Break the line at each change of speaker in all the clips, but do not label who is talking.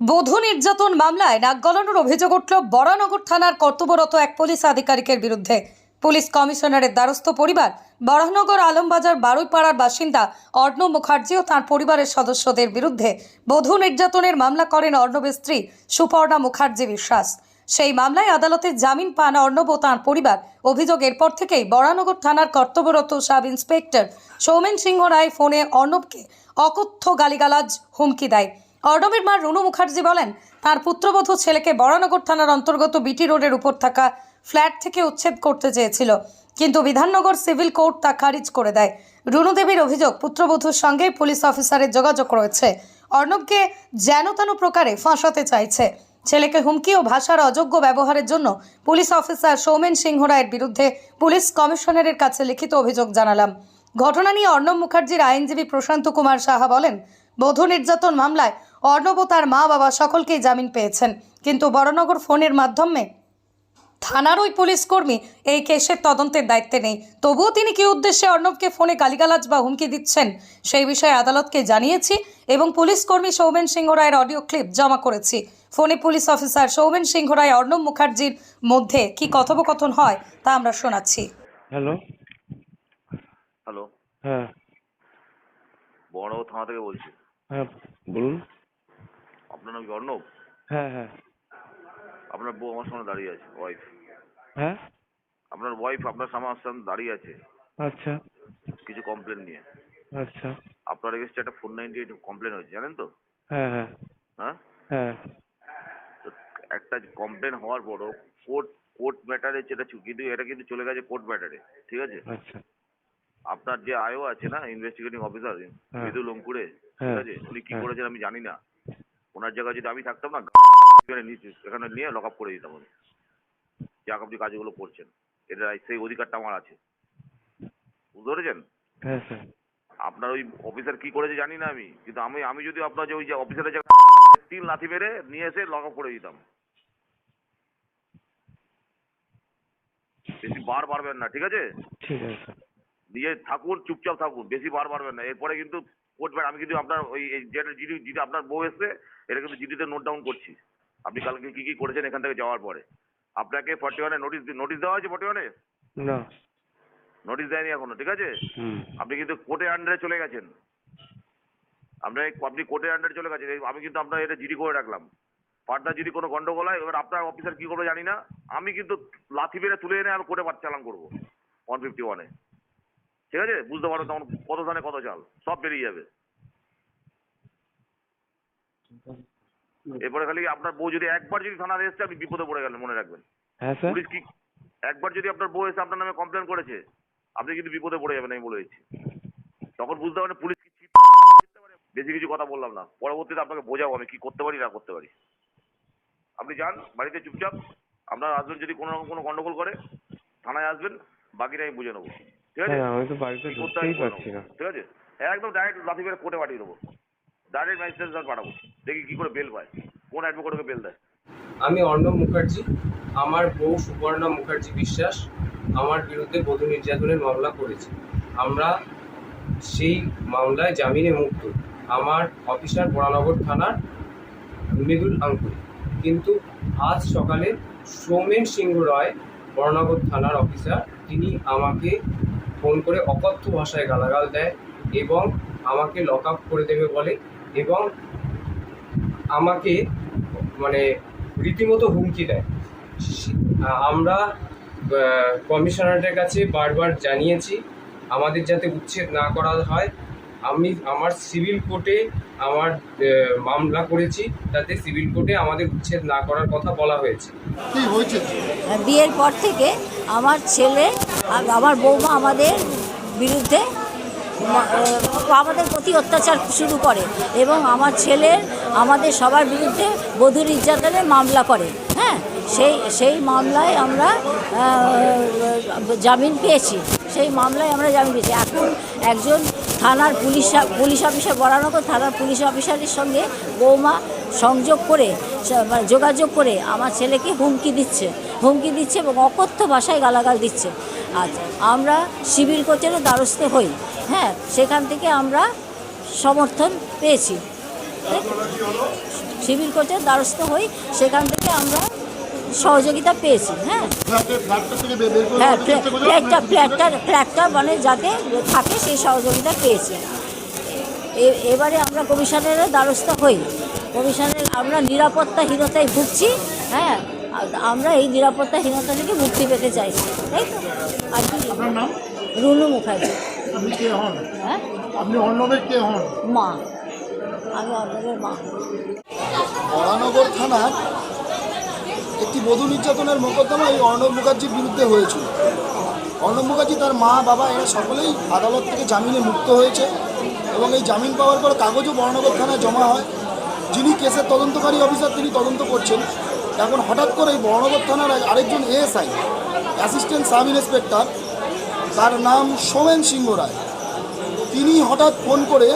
বধূ নির্যাতন মামলায় নাক গলানোর অভিযোগ উঠল বরানগর থানার কর্তব্যরত এক পুলিশ আধিকারিকের বিরুদ্ধে। পুলিশ কমিশনারের দ্বারস্থ পরিবার, বরানগর আলমবাজার বারুইপাড়ার বাসিন্দা অর্ণব মুখার্জি ও তাঁর পরিবারের সদস্যদের বিরুদ্ধে বধূ নির্যাতনের মামলা করেন অর্ণবের স্ত্রী সুপর্ণা মুখার্জি বিশ্বাস। সেই মামলায় আদালতে জামিন পান অর্ণব ও তাঁর পরিবার। অভিযোগ এরপর থেকেই বরানগর থানার কর্তব্যরত সাব ইন্সপেক্টর সৌমেন সিংহ রায় ফোনে অর্ণবকে অকথ্য গালিগালাজ হুমকি দেয়। অর্ণবের মা রুনু মুখার্জি বলেন, তার পুত্রবধূ ছেলেকে বরানগর থানার অন্তর্গত বিটি রোডের উপর থাকা ফ্ল্যাট থেকে উচ্ছেদ করতে চেয়েছিল, কিন্তু বিধাননগর সিভিল কোর্ট তা খারিজ করে দেয়। রুনু দেবীর অভিযোগ, পুত্রবধূর সঙ্গে পুলিশ অফিসারের যোগাযোগ রয়েছে। অর্ণবকে যেন তেন প্রকারে ফাঁসাতে চাইছে। ছেলেকে হুমকি ও ভাষার অযোগ্য ব্যবহারের জন্য পুলিশ অফিসার সৌমেন সিংহ রায়ের বিরুদ্ধে পুলিশ কমিশনারের কাছে লিখিত অভিযোগ জানালাম। ঘটনা নিয়ে অর্ণব মুখার্জির আইনজীবী প্রশান্ত কুমার সাহা বলেন, বধূ নির্যাতন মামলায় অর্ণব তার মা বাবা সকলকেই জামিন পেয়েছেন। কিন্তু বড়নগর ফোনের মাধ্যমে থানার ওই পুলিশ কর্মী এই কেসের তদন্তের দায়িত্বে নেই। তবুও তিনি কি উদ্দেশ্যে অর্ণবকে ফোনে গালিগালাজ বা হুমকি দিচ্ছেন সেই বিষয়ে আদালতকে জানিয়েছি এবং পুলিশ কর্মী সৌমেন সিংহ রায়ের অডিও ক্লিপ জমা করেছি। ফোনে পুলিশ অফিসার সৌমেন সিংহ রায় অর্ণব মুখার্জির মধ্যে কি কথোপকথন হয় তা আমরা শোনাচ্ছি।
হ্যালো।
হ্যালো।
হ্যাঁ।
বড় থানা থেকে বলছি।
হ্যাঁ বলুন।
আপনার নাম কি অর্ণব?
হ্যাঁ হ্যাঁ।
আপনার বউ আমার সামনে দাঁড়িয়ে আছে ওয়াইফ
হ্যাঁ?
আপনার ওয়াইফ আপনার সামনে আমার সামনে দাঁড়িয়ে আছে।
আচ্ছা।
কিছু কমপ্লেন নিয়ে।
আচ্ছা।
আপনার এগেস্টে একটা ফোর নাইনটি এইট কমপ্লেন হয়েছে জানেন তো?
হ্যাঁ হ্যাঁ।
হ্যাঁ?
হ্যাঁ।
একটা কমপ্লেন হওয়ার পরও কোর্ট কোর্ট ম্যাটারে যেটা কিন্তু এটা কিন্তু চলে গেছে কোর্ট ম্যাটারে ঠিক আছে?
আচ্ছা।
আপনার যে আয়ও আছে না ইনভেস্টিগেটিং অফিসার মৃদুল অঙ্কুরে ঠিক
হ্যাঁ।
আছে? উনি কি
হ্যাঁ।
করেছেন আমি জানি না। ওনার জায়গায় যদি আমি থাকতাম না এখানে নিয়ে লক আপ করে দিতাম আমি। যা আপনি কাজগুলো করছেন এটা সেই অধিকারটা আমার আছে। বুঝতে পেরেছেন?
হ্যাঁ
আপনার ওই অফিসার কি করেছে জানি না আমি কিন্তু আমি আমি যদি আপনার যে ওই যে অফিসারের যে তিন লাথি মেরে নিয়ে এসে লক আপ করে দিতাম। বেশি বার পারবেন না ঠিক আছে?
ঠিক আছে স্যার।
দিয়ে থাকুন চুপচাপ থাকুন বেশি বার পারবেন না। এরপরে কিন্তু কোর্ট আমি কিন্তু আপনার ওই যেটা জিডি জিডি আপনার বউ এসছে এটা কিন্তু জিডিতে নোট ডাউন করছি। আপনি কালকে কি কি করেছেন এখান থেকে যাওয়ার পরে। আপনাকে ফর্টি ওয়ানে নোটিশ নোটিশ দেওয়া হয়েছে ফর্টি ওয়ানে
না।
নোটিশ দেয়নি এখনও ঠিক আছে? আপনি কিন্তু কোর্টের আন্ডারে চলে গেছেন। আপনার আপনি কোর্টের আন্ডারে চলে গেছেন আমি কিন্তু আপনার এটা জিডি করে রাখলাম। ফার্দার যদি কোনো গন্ডগোল হয় এবার আপনার অফিসার কি করবে জানি না। আমি কিন্তু লাথি মেরে তুলে এনে আমি কোর্টে পাঠ চালান করব ওয়ান ফিফটি ওয়ানে ঠিক আছে? বুঝতে পারো তখন কত ধানে কত চাল। সব বেরিয়ে যাবে। এরপরে খালি আপনার বউ যদি একবার যদি থানায় এসছে আপনি বিপদে পড়ে গেলেন মনে রাখবেন।
হ্যাঁ
পুলিশ কি একবার যদি আপনার বউ এসে আপনার নামে কমপ্লেন করেছে আপনি কিন্তু বিপদে পড়ে যাবেন আমি বলে দিচ্ছি। তখন বুঝতে পারেন পুলিশ কি। বেশি কিছু কথা বললাম না। পরবর্তীতে আপনাকে বোঝাবো আমি কি করতে পারি না করতে পারি। আপনি যান বাড়িতে চুপচাপ। আপনার হাজবেন্ড যদি কোনো রকম কোনো গন্ডগোল করে থানায় আসবেন। বাকিটা আমি বুঝে নেব। ঠিক আছে?
হ্যাঁ আমি তো বাড়িতে
হয়
ঢুকতেই পারছি না।
ঠিক আছে? একদম ডাইরেক্ট লাথি মেরে কোর্টে পাঠিয়ে দেবো। ডাইরেক্ট ম্যাজিস্ট্রেট পাঠাবো। দেখি কি করে বেল পায়। কোন অ্যাডভোকেটকে বেল দেয়?
আমি অর্ণব মুখার্জি। আমার বউ সুবর্ণা মুখার্জি বিশ্বাস আমার বিরুদ্ধে বধূ নির্যাতনের মামলা করেছে। আমরা সেই মামলায় জামিনে মুক্ত। আমার অফিসার বরানগর থানার মৃদুল আঙ্কুর কিন্তু আজ সকালে সৌমেন সিংহ রায় বরানগর থানার অফিসার তিনি আমাকে ফোন করে অকথ্য ভাষায় গালাগাল দেয় এবং আমাকে লক আপ করে দেবে বলে এবং আমাকে মানে রীতিমতো হুমকি দেয়। আমরা কমিশনারের কাছে বারবার জানিয়েছি, আমাদের যাতে উচ্ছেদ না করা হয় আমি আমার সিভিল কোর্টে আমার মামলা করেছি তাতে সিভিল কোর্টে আমাদের উচ্ছেদ না করার কথা বলা হয়েছে।
কি হয়েছে?
বিয়ের পর থেকে আমার ছেলে আমার বৌমা আমাদের বিরুদ্ধে আমাদের প্রতি অত্যাচার শুরু করে এবং আমার ছেলের আমাদের সবার বিরুদ্ধে বধূ নির্যাতনের মামলা করে। হ্যাঁ সেই সেই মামলায় আমরা জামিন পেয়েছি। সেই মামলায় আমরা জামিন পেয়েছি। এখন একজন থানার পুলিশ পুলিশ অফিসার বরানগর থানার পুলিশ অফিসারের সঙ্গে বৌমা সংযোগ করে যোগাযোগ করে আমার ছেলেকে হুমকি দিচ্ছে। হুমকি দিচ্ছে এবং অকথ্য ভাষায় গালাগাল দিচ্ছে। আচ্ছা আমরা সিভিল কোচেরও দ্বারস্থ হই। হ্যাঁ সেখান থেকে আমরা সমর্থন পেয়েছি। সিভিল কোর্টের দ্বারস্থ হই। সেখান থেকে আমরা সহযোগিতা পেয়েছি হ্যাঁ। হ্যাঁ ফ্ল্যাটটা ফ্ল্যাটটা ফ্ল্যাটটা মানে যাতে থাকে সেই সহযোগিতা পেয়েছি। এ- এবারে আমরা কমিশনারের দ্বারস্থ হই। কমিশনের আমরা নিরাপত্তাহীনতায় ভুগছি হ্যাঁ। আমরা এই নিরাপত্তাহীনতা থেকে মুক্তি পেতে চাইছি তাই তো? আর কি? রুনু মুখার্জি।
আপনি কে হন?
হ্যাঁ?
আপনি অর্ণবের কে হন?
মা। আমি অন্যদের মা।
বরানগর থানার একটি বধূ নির্যাতনের মোকদ্দমা এই অর্ণব মুখার্জির বিরুদ্ধে হয়েছিল। অর্ণব মুখার্জি তার মা, বাবা, এরা সকলেই আদালত থেকে জামিনে মুক্ত হয়েছে এবং এই জামিন পাওয়ার পর কাগজও বরানগর থানায় জমা হয়। যিনি কেসের তদন্তকারী অফিসার, তিনি তদন্ত করছেন। এখন হঠাৎ করে এই বরানগর থানার আরেকজন এএসআই, অ্যাসিস্ট্যান্ট সাব ইন্সপেক্টর, তার নাম সোমেন সিংহ রায়। তিনি হঠাৎ ফোন করে,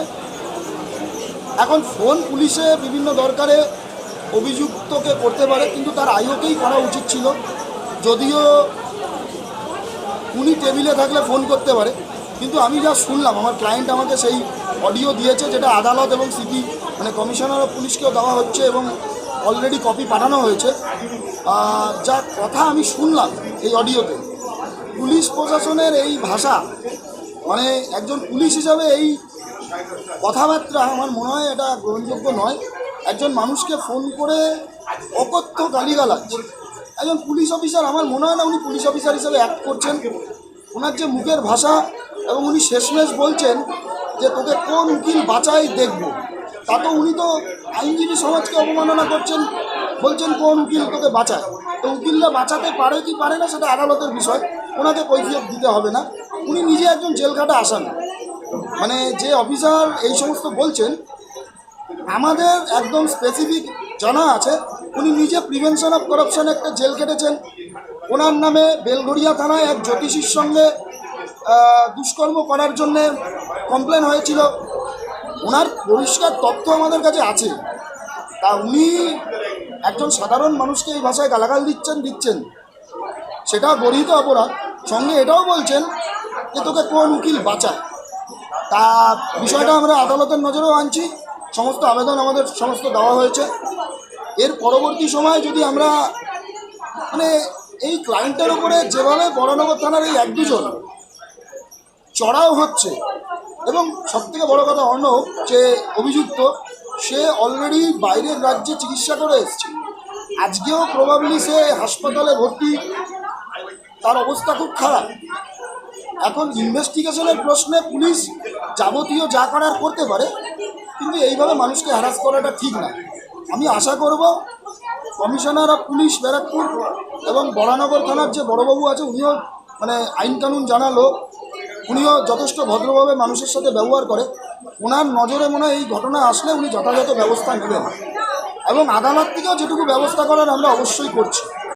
এখন ফোন পুলিশে বিভিন্ন দরকারে অভিযুক্তকে করতে পারে, কিন্তু তার আইওকেই করা উচিত ছিল। যদিও উনি টেবিলে থাকলে ফোন করতে পারে, কিন্তু আমি যা শুনলাম, আমার ক্লায়েন্ট আমাকে সেই অডিও দিয়েছে, যেটা আদালত এবং সিপি মানে কমিশনার অফ পুলিশকেও দেওয়া হচ্ছে এবং অলরেডি কপি পাঠানো হয়েছে। যা কথা আমি শুনলাম এই অডিওতে, পুলিশ প্রশাসনের এই ভাষা মানে একজন পুলিশ হিসাবে এই কথাবার্তা আমার মনে হয় এটা গ্রহণযোগ্য নয়। একজন মানুষকে ফোন করে অকথ্য গালিগালাজ। একজন পুলিশ অফিসার, আমার মনে হয় না উনি পুলিশ অফিসার হিসেবে অ্যাক্ট করছেন। ওনার যে মুখের ভাষা এবং উনি শেষমেশ বলছেন যে তোকে কোন উকিল বাঁচাই দেখব। তা তো উনি তো আইনজীবী সমাজকে অবমাননা করছেন, বলছেন কোন উকিল তোকে বাঁচায়। তো উকিলরা বাঁচাতে পারে কি পারে না সেটা আদালতের বিষয়, ওনাকে কৈফিয়ত দিতে হবে না। উনি নিজে একজন জেলখাটা আসামি। মানে যে অফিসার এই সমস্ত বলছেন আমাদের একদম স্পেসিফিক জানা আছে, উনি নিজে প্রিভেনশন অফ করাপশন একটা জেল কেটেছেন। ওনার নামে বেলঘড়িয়া থানায় এক জ্যোতিষীর সঙ্গে দুষ্কর্ম করার জন্য কমপ্লেন হয়েছিল। ওনার পরিষ্কার তথ্য আমাদের কাছে আছে। তা উনি একজন সাধারণ মানুষকে এই ভাষায় গালাগাল দিচ্ছেন দিচ্ছেন। সেটা গরিত অপরাধ। সঙ্গে এটাও বলছেন যে তোকে কোন উকিল বাঁচায় তা বিষয়টা আমরা আদালতের নজরেও আনছি। সমস্ত আবেদন আমাদের সমস্ত দেওয়া হয়েছে। এর পরবর্তী সময়ে যদি আমরা মানে এই ক্লায়েন্টের ওপরে যেভাবে বড়নগর থানার এই এক দুজন চড়াও হচ্ছে এবং সবথেকে বড় কথা অর্ণব যে অভিযুক্ত, সে অলরেডি বাইরের রাজ্যে চিকিৎসা করে এসছে। আজকেও প্রবাবলি সে হাসপাতালে ভর্তি। তার অবস্থা খুব খারাপ। এখন ইনভেস্টিগেশনের প্রশ্নে পুলিশ যাবতীয় যা করার করতে পারে কিন্তু এইভাবে মানুষকে হ্যারাস করাটা ঠিক না। আমি আশা করব কমিশনার অফ পুলিশ ব্যারাকপুর এবং বরানগর থানার যে বড়বাবু আছে, উনিও মানে আইন কানুন জানা লোক, উনিও যথেষ্ট ভদ্রভাবে মানুষের সাথে ব্যবহার করে। ওনার নজরে মনে এই ঘটনা আসলে উনি যথাযথ ব্যবস্থা নেবেন। এবং আদালত থেকেও যেটুকু ব্যবস্থা করার আমরা অবশ্যই করছি।